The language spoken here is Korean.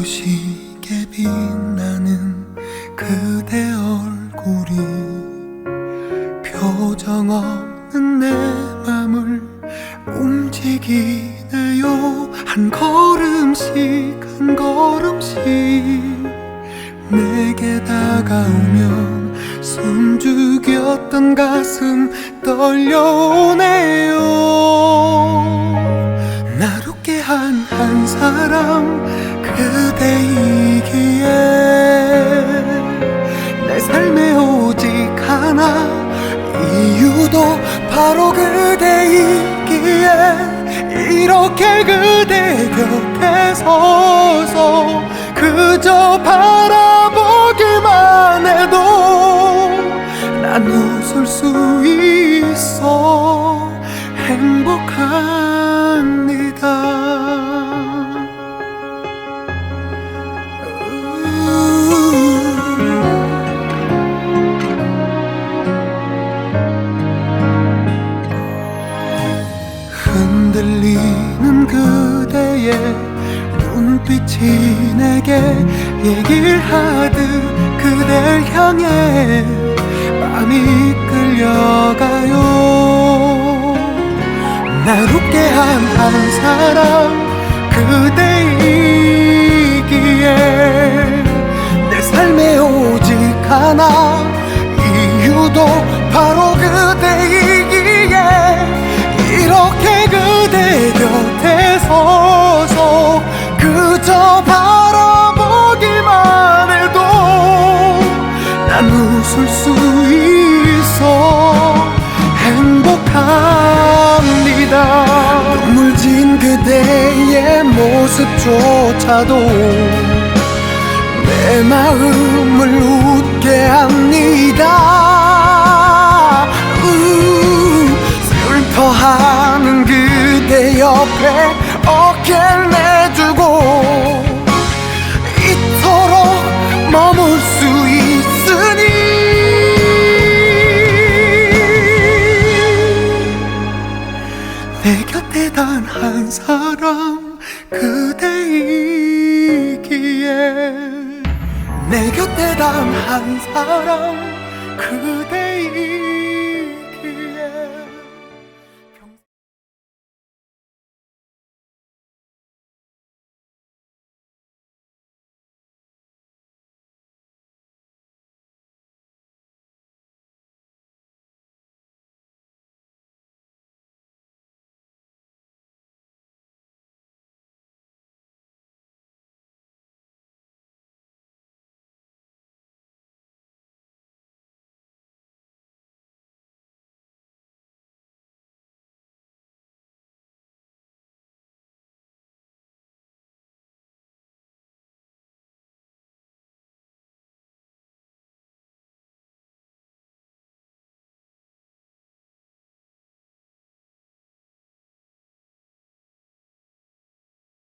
눈부시게 빛나는 그대 얼굴이 표정 없는 내 맘을 움직이네요. 한 걸음씩 한 걸음씩 내게 다가오면 숨죽였던 가슴 떨려오네요 이유도 바로 그대이기에 이렇게 그대 곁에 서서 그저 바라보기만 해도 난 웃을 수 있어 행복합니다. 흔들리는 그대의 눈빛이 내게 얘기를 하듯 그댈 향해 마음이 끌려가요. 나롭게 한 한 사람 그대이 웃을 수 있어. 행복합니다. 눈물 진 그대의 모습조차도 내 마음을 웃게 합니다. 우, 슬퍼하는 그대 옆에 단 한 사람 그대이기에 내 곁에 단 한 사람